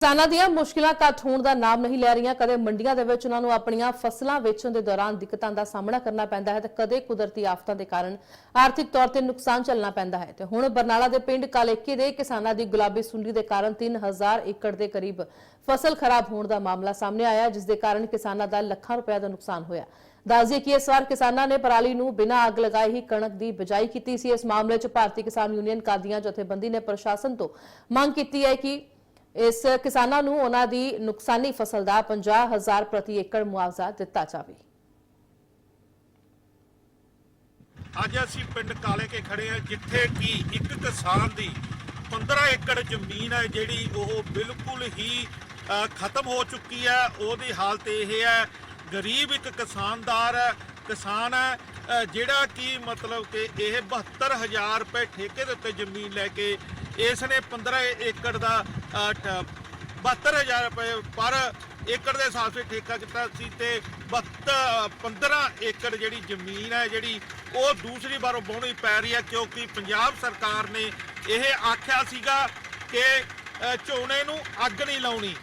ਕਿਸਾਨਾਂ ਦੀਆਂ ਮੁਸ਼ਕਿਲਾਂ ਘੱਟ ਹੋਣ ਦਾ ਨਾਮ ਨਹੀਂ ਲੈ ਰਹੀਆਂ, ਕਦੇ ਮੰਡੀਆਂ ਦੇ ਵਿੱਚ ਉਹਨਾਂ ਨੂੰ ਆਪਣੀਆਂ ਫਸਲਾਂ ਵੇਚਣ ਦੇ ਦੌਰਾਨ ਦਿੱਕਤਾਂ ਦਾ ਸਾਹਮਣਾ ਕਰਨਾ ਪੈਂਦਾ ਹੈ ਤੇ ਕਦੇ ਕੁਦਰਤੀ ਆਫਤਾਂ ਦੇ ਕਾਰਨ ਆਰਥਿਕ ਤੌਰ ਤੇ ਨੁਕਸਾਨ ਝੱਲਣਾ ਪੈਂਦਾ ਹੈ। ਤੇ ਹੁਣ ਬਰਨਾਲਾ ਦੇ ਪਿੰਡ ਕਾਲੇਕੇ ਦੇ ਕਿਸਾਨਾਂ ਦੀ ਗੁਲਾਬੀ ਸੁੰਡੀ ਦੇ ਕਾਰਨ 3000 ਏਕੜ ਦੇ ਕਰੀਬ ਫਸਲ ਖਰਾਬ ਹੋਣ ਦਾ ਮਾਮਲਾ ਸਾਹਮਣੇ ਆਇਆ, ਜਿਸ ਦੇ ਕਾਰਨ ਕਿਸਾਨਾਂ ਦਾ ਲੱਖਾਂ ਰੁਪਏ ਦਾ ਨੁਕਸਾਨ ਹੋਇਆ। ਦੱਸਦੀਏ ਕਿ ਇਸ ਵਾਰ ਕਿਸਾਨਾਂ ਨੇ ਪਰਾਲੀ ਨੂੰ ਬਿਨਾਂ ਅੱਗ ਲਗਾਏ ਹੀ ਕਣਕ ਦੀ ਬਿਜਾਈ ਕੀਤੀ ਸੀ। ਇਸ ਮਾਮਲੇ 'ਚ ਭਾਰਤੀ ਕਿਸਾਨ ਯੂਨੀਅਨ ਕਾਦੀਆਂ ਜਥੇਬੰਦੀ ਨੇ ਪ੍ਰਸ਼ਾਸਨ ਤੋਂ ਮੰਗ ਕੀਤੀ ਹੈ ਕਿ ਇਸ ਕਿਸਾਨਾਂ ਨੂੰ ਉਹਨਾਂ ਦੀ ਨੁਕਸਾਨੀ ਫਸਲ ਦਾ 50000 ਪ੍ਰਤੀ ਏਕੜ ਮੁਆਵਜ਼ਾ ਦਿੱਤਾ ਜਾਵੇ। ਅੱਜ ਅਸੀਂ ਪਿੰਡ ਕਾਲੇ ਕੇ ਖੜੇ ਆ ਜਿੱਥੇ ਕਿ ਇੱਕ ਕਿਸਾਨ ਦੀ 15 ਏਕੜ ਜ਼ਮੀਨ ਹੈ, ਜਿਹੜੀ ਉਹ ਬਿਲਕੁਲ ਹੀ ਖਤਮ ਹੋ ਚੁੱਕੀ ਹੈ। ਉਹਦੀ ਹਾਲਤ ਇਹ ਹੈ, ਗਰੀਬ ਇੱਕ ਕਿਸਾਨਦਾਰ ਹੈ, ਕਿਸਾਨ ਹੈ ਜਿਹੜਾ ਕਿ ਮਤਲਬ ਕਿ ਇਹ 72000 ਰੁਪਏ ਠੇਕੇ ਦੇ ਉੱਤੇ ਜ਼ਮੀਨ ਲੈ ਕੇ ਇਸ ਨੇ 15 ਏਕੜ ਦਾ 72000 ਰੁਪਏ ਪਰ ਏਕੜ ਦੇ ਹਿਸਾਬ 'ਤੇ ਠੇਕਾ ਕੀਤਾ ਸੀ ਤੇ 72 15 ਏਕੜ ਜਿਹੜੀ ਜ਼ਮੀਨ ਹੈ ਜਿਹੜੀ ਉਹ ਦੂਸਰੀ ਵਾਰ ਬਹੁਣੀ ਪੈ ਰਹੀ ਹੈ ਕਿਉਂਕਿ ਪੰਜਾਬ ਸਰਕਾਰ ਨੇ ਇਹ ਆਖਿਆ ਸੀਗਾ ਕਿ ਝੋਨੇ ਨੂੰ ਅੱਗ ਨਹੀਂ ਲਾਉਣੀ।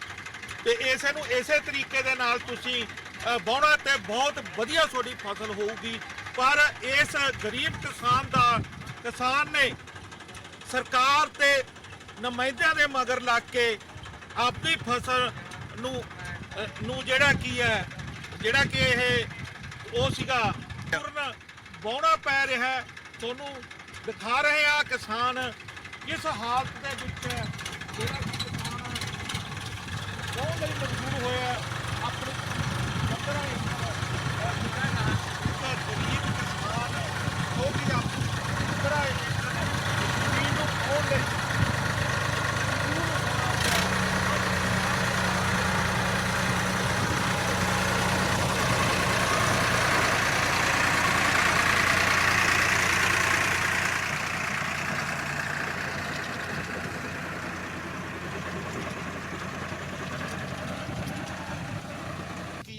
ਤੇ ਇਸੇ ਨੂੰ ਇਸੇ ਤਰੀਕੇ ਦੇ ਨਾਲ ਤੁਸੀਂ ਬਹੁਣਾ ਵਾਹੁਣਾ ਤੇ ਬਹੁਤ ਵਧੀਆ ਤੁਹਾਡੀ ਫਸਲ ਹੋਊਗੀ। ਪਰ ਇਸ ਗਰੀਬ ਕਿਸਾਨ ਦਾ ਕਿਸਾਨ ਨੇ ਸਰਕਾਰ ਤੇ ਨਮਾਇੰਦਿਆਂ ਦੇ ਮਗਰ ਲੱਗ ਕੇ ਆਪਣੀ ਫਸਲ ਨੂੰ ਨੂੰ ਜਿਹੜਾ ਕੀ ਹੈ, ਜਿਹੜਾ ਕਿ ਇਹ ਉਹ ਸੀਗਾ, ਪੂਰਨ ਬੌਣਾ ਪੈ ਰਿਹਾ ਤੁਹਾਨੂੰ ਦਿਖਾ ਰਹੇ ਆ ਕਿਸਾਨ ਕਿਸ ਹਾਲਤ ਦੇ ਵਿੱਚ ਜਿਹੜਾ ਕਿਸਾਨ ਬਹੁਤ ਹੀ ਮਜਬੂਰ ਹੋਇਆ ਆਪਣੇ 15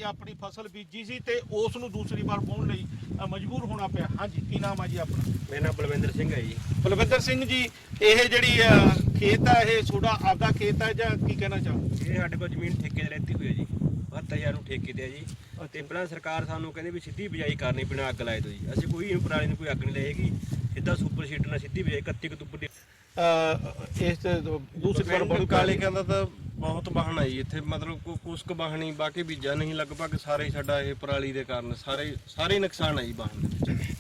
ਆਪਣੀ ਫਸਲ ਬੀਜੀ ਸੀ ਤੇ ਉਸ ਨੂੰ ਦੂਸਰੀ ਵਾਰ ਪਾਉਣ ਲਈ ਅ, ਮਜਬੂਰ ਹੋਣਾ ਪਿਆ। ਹਾਂਜੀ ਕੀ ਨਾਮ ਹੈ ਜੀ ਆਪਣਾ? ਮੇਰਾ ਨਾਮ ਬਲਵਿੰਦਰ ਸਿੰਘ ਹੈ ਜੀ। ਬਲਵਿੰਦਰ ਸਿੰਘ ਜੀ ਇਹ ਜਿਹੜੀ ਅ, ਖੇਤ ਹੈ ਇਹ ਤੁਹਾਡਾ ਆਪਦਾ ਖੇਤ ਹੈ ਜਾਂ ਕੀ ਕਹਿਣਾ ਚਾਹੋ ਇਹ ਸਾਡੇ ਕੋਲ ਜ਼ਮੀਨ ਠੇਕੇ ਤੇ ਲੈਤੀ ਹੋਈ ਹੈ ਜੀ। 72000 ਨੂੰ ਠੇਕੇ ਤੇ ਹੈ ਜੀ। ਤੇ ਪਹਿਲਾਂ ਸਰਕਾਰ ਸਾਨੂੰ ਕਹਿੰਦੇ ਵੀ ਸਿੱਧੀ ਬਿਜਾਈ ਕਰਨੀ ਬਿਨਾਂ ਅੱਗ ਲਾਏ ਤੋਂ ਜੀ। ਅਸੀਂ ਕੋਈ ਪਰਾਲੀ ਨੂੰ ਕੋਈ ਅੱਗ ਨਹੀਂ ਲਾਏਗੀ। ਸਿੱਧਾ ਸੁਪਰ ਸੀਡਰ ਨਾਲ ਸਿੱਧੀ ਬਿਜਾਈ 31 ਅਕਤੂਬਰ ਦੀ ਇਸ ਤੇ ਦੂਸਰੀ ਵਾਰ ਪਿੰਡ ਕਾਲੇ ਕਹਿੰਦਾ ਤਾਂ ਬਹੁਤ ਵਾਹਣ ਆਈ ਇੱਥੇ ਮਤਲਬ ਕੋ ਕੁਛ ਕੁ ਵਾਹਣੀ ਬਾਕੀ ਬੀਜਾ ਨਹੀਂ ਲਗਭਗ ਸਾਰੇ ਹੀ ਸਾਡਾ ਇਹ ਪਰਾਲੀ ਦੇ ਕਾਰਨ ਸਾਰੇ ਸਾਰੇ ਹੀ ਨੁਕਸਾਨ ਆਈ ਵਾਹਣ ਦੇ ਵਿੱਚ।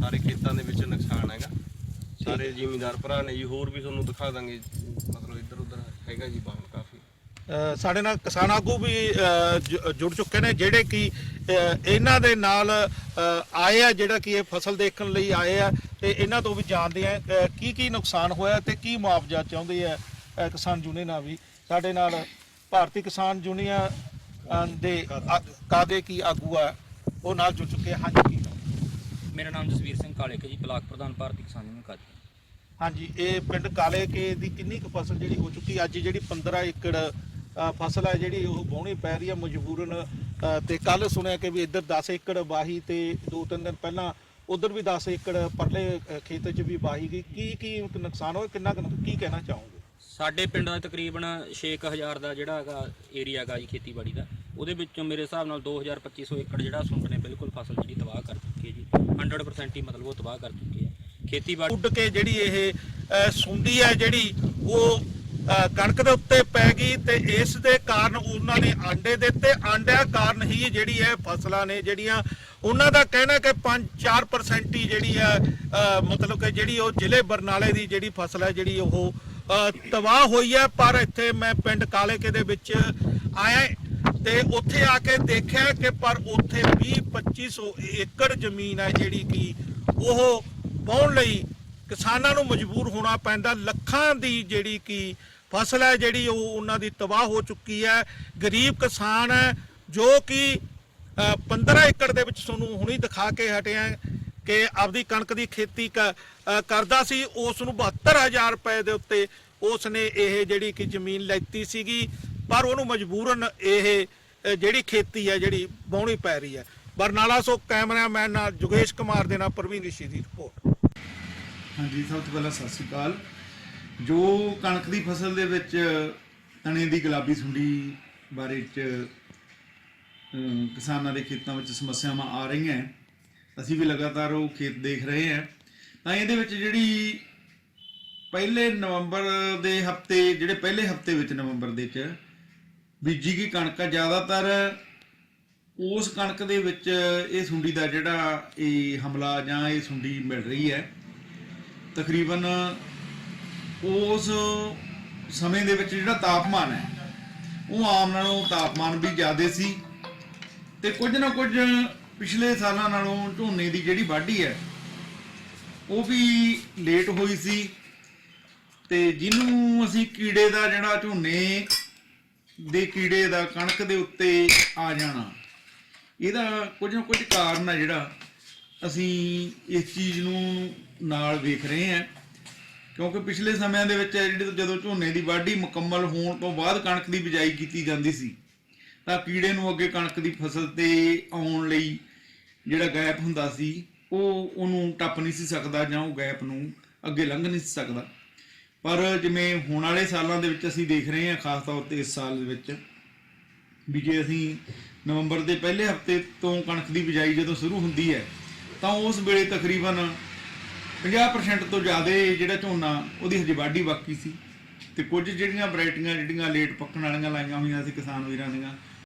ਸਾਰੇ ਖੇਤਾਂ ਦੇ ਵਿੱਚ ਨੁਕਸਾਨ ਹੈਗਾ। ਸਾਰੇ ਜ਼ਿਮੀਂਦਾਰ ਭਰਾ ਨੇ ਜੀ ਹੋਰ ਵੀ ਤੁਹਾਨੂੰ ਦਿਖਾ ਦਾਂਗੇ ਮਤਲਬ ਇੱਧਰ ਉੱਧਰ ਹੈਗਾ ਜੀ ਵਾਹਣ ਕਾਫੀ। ਅ, ਸਾਡੇ ਨਾਲ ਕਿਸਾਨ ਆਗੂ ਵੀ ਅ, ਜੁ- ਜੁੜ ਚੁੱਕੇ ਨੇ ਜਿਹੜੇ ਕਿ ਅ, ਇਹਨਾਂ ਦੇ ਨਾਲ ਅ, ਆਏ ਆ ਜਿਹੜਾ ਕਿ ਇਹ ਫਸਲ ਦੇਖਣ ਲਈ ਆਏ ਆ ਤੇ ਇਹਨਾਂ ਤੋਂ ਵੀ ਜਾਣਦੇ ਆ ਅ, ਕੀ ਕੀ ਨੁਕਸਾਨ ਹੋਇਆ ਤੇ ਕੀ ਮੁਆਵਜ਼ਾ ਚਾਹੁੰਦੇ ਆ ਅ, ਕਿਸਾਨ ਯੂਨੀਅਨ ਆ ਵੀ। ਸਾਡੇ ਨਾਲ ਭਾਰਤੀ ਕਿਸਾਨ ਯੂਨੀਅਨ ਦੇ ਆ- ਕਾਦੇ ਕੀ ਆਗੂ ਆ ਉਹ ਨਾਲ ਜੁੜ ਚੁੱਕੇ ਆ। ਹਾਂਜੀ? ਮੇਰਾ ਨਾਮ ਜਸਵੀਰ ਸਿੰਘ ਕਾਲੇਕੇ ਜੀ ਬਲਾਕ ਪ੍ਰਧਾਨ ਭਾਰਤੀ ਕਿਸਾਨ ਯੂਨੀਅਨ ਕਾਦੀ ਹਾਂਜੀ ਇਹ ਪਿੰਡ ਕਾਲੇ ਕੇ ਦੀ ਕਿੰਨੀ ਕੁ ਫਸਲ ਜਿਹੜੀ ਹੋ ਚੁੱਕੀ ਅੱਜ ਜਿਹੜੀ 15 ਏਕੜ ਅ, ਫਸਲ ਹੈ ਜਿਹੜੀ ਉਹ ਵਾਹੁਣੀ ਪੈ ਰਹੀ ਹੈ ਮਜਬੂਰਨ ਅ, ਤੇ ਕੱਲ ਸੁਣਿਆ ਕਿ ਵੀ ਇੱਧਰ 10 ਏਕੜ ਵਾਹੀ ਤੇ ਦੋ ਤਿੰਨ ਦਿਨ ਪਹਿਲਾਂ ਉਧਰ ਵੀ 10 ਏਕੜ ਪਰਲੇ ਅ, ਖੇਤ 'ਚ ਵੀ ਵਾਹੀ ਗਈ। ਕੀ ਕੀ ਨੁਕਸਾਨ ਹੋਇਆ? ਕਿੰਨਾ ਕੁ ਨੁਕ- ਕੀ ਕਹਿਣਾ ਚਾਹੋਗੇ? ਸਾਡੇ ਪਿੰਡ ਦਾ ਤਕਰੀਬਨ 6000 ਦਾ ਜਿਹੜਾ ਹੈਗਾ ਏਰੀਆ ਹੈਗਾ ਜੀ ਖੇਤੀਬਾੜੀ ਦਾ। ਉਹਦੇ ਵਿੱਚੋਂ ਮੇਰੇ ਹਿਸਾਬ ਨਾਲ 2250 ਏਕੜ ਜਿਹੜਾ ਸੁੰਡ ਨੇ ਬਿਲਕੁਲ ਫਸਲ ਜਿਹੜੀ ਤਬਾਹ ਕਰ ਚੁੱਕੀ ਹੈ ਜੀ। 100% ਹੀ ਮਤਲਬ ਉਹ ਤਬਾਹ ਕਰ ਚੁੱਕੀ ਹੈ। ਖੇਤੀਬਾੜੀ ਉੱਡ ਕੇ ਜਿਹੜੀ ਇਹ ਸੁੰਡੀ ਹੈ ਜਿਹੜੀ ਉਹ ਕਣਕ ਦੇ ਉੱਤੇ ਪੈ ਗਈ ਤੇ ਇਸ ਦੇ ਕਾਰਨ ਉਹਨਾਂ ਨੇ ਆਂਡੇ ਦਿੱਤੇ। ਆਂਡਿਆਂ ਕਾਰਨ ਹੀ ਜਿਹੜੀ ਹੈ ਫਸਲਾਂ ਨੇ ਜਿਹੜੀਆਂ ਉਹਨਾਂ ਦਾ ਕਹਿਣਾ ਕਿ 5-4% ਹੀ ਜਿਹੜੀ ਹੈ ਅ, ਮਤਲਬ ਕਿ ਜਿਹੜੀ ਉਹ ਜ਼ਿਲ੍ਹੇ ਬਰਨਾਲੇ ਦੀ ਜਿਹੜੀ ਫਸਲ ਹੈ ਜਿਹੜੀ ਉਹ ਤਬਾਹ ਹੋਈ ਹੈ ਪਰ ਇੱਥੇ ਮੈਂ ਪਿੰਡ ਕਾਲੇਕੇ ਦੇ ਵਿੱਚ ਆਇਆ ਤੇ ਉੱਥੇ ਆ ਕੇ ਦੇਖਿਆ ਕਿ ਪਰ ਉੱਥੇ 20-2500 ਏਕੜ ਜ਼ਮੀਨ ਹੈ ਜਿਹੜੀ ਕਿ ਉਹ ਪਾਉਣ ਲਈ ਕਿਸਾਨਾਂ ਨੂੰ ਮਜਬੂਰ ਹੋਣਾ ਪੈਂਦਾ। ਲੱਖਾਂ ਦੀ ਜਿਹੜੀ ਕਿ ਫਸਲ ਹੈ ਜਿਹੜੀ ਉਹ ਉਹਨਾਂ ਦੀ ਤਬਾਹ ਹੋ ਚੁੱਕੀ ਹੈ। ਗਰੀਬ ਕਿਸਾਨ ਹੈ ਜੋ ਕਿ ਅ, 15 ਏਕੜ ਦੇ ਵਿੱਚ ਤੁਹਾਨੂੰ ਹੁਣੀ ਦਿਖਾ ਕੇ ਹਟਿਆ ਕਿ ਆਪਦੀ ਕਣਕ ਦੀ ਖੇਤੀ ਕਰਦਾ ਸੀ ਉਸ ਨੂੰ 72000 ਰੁਪਏ ਦੇ ਉੱਤੇ ਉਸ ਨੇ ਇਹ ਜਿਹੜੀ ਕਿ ਜ਼ਮੀਨ ਲੈਤੀ ਸੀਗੀ, ਪਰ ਉਹਨੂੰ ਮਜਬੂਰਨ ਇਹ ਜਿਹੜੀ ਖੇਤੀ ਹੈ, ਜਿਹੜੀ ਵਾਹੁਣੀ ਪੈ ਰਹੀ ਹੈ। ਬਰਨਾਲਾ ਸੋ ਕੈਮਰਾਮੈਨ ਨਾਲ ਜੁਗੇਸ਼ ਕੁਮਾਰ ਦੇ ਨਾਲ ਪ੍ਰਵੀਨ ਰਿਸ਼ੀ ਦੀ ਰਿਪੋਰਟ। ਹਾਂਜੀ, ਸਭ ਤੋਂ ਪਹਿਲਾਂ ਸਤਿ ਸ਼੍ਰੀ ਅਕਾਲ। ਜੋ ਕਣਕ ਦੀ ਫਸਲ ਦੇ ਵਿੱਚ ਤਣੇ ਦੀ ਗੁਲਾਬੀ ਸੁੰਡੀ ਬਾਰੇ ਚ ਕਿਸਾਨਾਂ ਦੇ ਖੇਤਾਂ ਵਿੱਚ ਸਮੱਸਿਆਵਾਂ ਆ ਰਹੀਆਂ ਅਸੀਂ ਵੀ ਲਗਾਤਾਰ ਉਹ ਖੇਤ ਦੇਖ ਰਹੇ ਹਾਂ। ਤਾਂ ਇਹਦੇ ਵਿੱਚ ਜਿਹੜੀ ਪਹਿਲੇ ਨਵੰਬਰ ਦੇ ਹਫ਼ਤੇ, ਜਿਹੜੇ ਪਹਿਲੇ ਹਫ਼ਤੇ ਵਿੱਚ ਨਵੰਬਰ ਦੇ ਚ ਬੀਜੀ ਗਈ ਕਣਕ ਆ, ਜ਼ਿਆਦਾਤਰ ਉਸ ਕਣਕ ਦੇ ਵਿੱਚ ਇਹ ਸੁੰਡੀ ਦਾ ਜਿਹੜਾ ਇਹ ਹਮਲਾ ਜਾਂ ਇਹ ਸੁੰਡੀ ਮਿਲ ਰਹੀ ਹੈ। ਤਕਰੀਬਨ ਉਸ ਸਮੇਂ ਦੇ ਵਿੱਚ ਜਿਹੜਾ ਤਾਪਮਾਨ ਹੈ, ਉਹ ਆਮ ਨਾਲੋਂ ਤਾਪਮਾਨ ਵੀ ਜ਼ਿਆਦਾ ਸੀ ਤੇ ਕੁਝ ਨਾ ਕੁਝ ਪਿਛਲੇ ਸਾਲਾਂ ਨਾਲੋਂ ਝੋਨੇ ਦੀ ਜਿਹੜੀ ਵਾਢੀ ਹੈ, ਉਹ ਵੀ ਲੇਟ ਹੋਈ ਸੀ ਤੇ ਜਿਹਨੂੰ ਅਸੀਂ ਕੀੜੇ ਦਾ ਜਿਹੜਾ ਝੋਨੇ ਦੇ ਕੀੜੇ ਦਾ ਕਣਕ ਦੇ ਉੱਤੇ ਆ ਜਾਣਾ, ਇਹਦਾ ਕੁਝ ਨਾ ਕੁਝ ਕਾਰਨ ਹੈ ਜਿਹੜਾ ਅਸੀਂ ਇਸ ਚੀਜ਼ ਨੂੰ ਨਾਲ ਵੇਖ ਰਹੇ ਹਾਂ। ਕਿਉਂਕਿ ਪਿਛਲੇ ਸਮਿਆਂ ਦੇ ਵਿੱਚ ਜਿਹੜੇ ਜਦੋਂ ਝੋਨੇ ਦੀ ਵਾਢੀ ਮੁਕੰਮਲ ਹੋਣ ਤੋਂ ਬਾਅਦ ਕਣਕ ਦੀ ਬਿਜਾਈ ਕੀਤੀ ਜਾਂਦੀ ਸੀ ਤਾਂ ਕੀੜੇ ਨੂੰ ਅੱਗੇ ਕਣਕ ਦੀ ਫਸਲ ਤੇ ਆਉਣ ਲਈ ਜਿਹੜਾ ਗੈਪ ਹੁੰਦਾ ਸੀ, ਉਹ ਉਹਨੂੰ ਟੱਪ ਨਹੀਂ ਸੀ ਸਕਦਾ ਜਾਂ ਉਹ ਗੈਪ ਨੂੰ ਅੱਗੇ ਲੰਘ ਨਹੀਂ ਸੀ ਸਕਦਾ। ਪਰ ਜਿਵੇਂ ਹੁਣ ਵਾਲੇ ਸਾਲਾਂ ਦੇ ਵਿੱਚ ਅਸੀਂ ਦੇਖ ਰਹੇ ਹਾਂ, ਖਾਸ ਤੌਰ ਤੇ ਇਸ ਸਾਲ ਦੇ ਵਿੱਚ, ਵੀ ਜੇ ਅਸੀਂ ਨਵੰਬਰ ਦੇ ਪਹਿਲੇ ਹਫ਼ਤੇ ਤੋਂ ਕਣਕ ਦੀ ਬਿਜਾਈ ਜਦੋਂ ਸ਼ੁਰੂ ਹੁੰਦੀ ਹੈ, ਤਾਂ ਉਸ ਵੇਲੇ ਤਕਰੀਬਨ 50% ਤੋਂ ਜ਼ਿਆਦਾ ਜਿਹੜਾ ਝੋਨਾ ਉਹਦੀ ਹਜੇ ਵਾਢੀ ਬਾਕੀ ਸੀ। ਤੇ ਕੁਝ ਜਿਹੜੀਆਂ ਵੈਰਾਈਟੀਆਂ, ਜਿਹੜੀਆਂ ਲੇਟ ਪੱਕਣ ਵਾਲੀਆਂ ਲਾਈਆਂ ਹੋਈਆਂ ਸੀ ਕਿਸਾਨ ਵੀਰਾਂ ਦੀਆਂ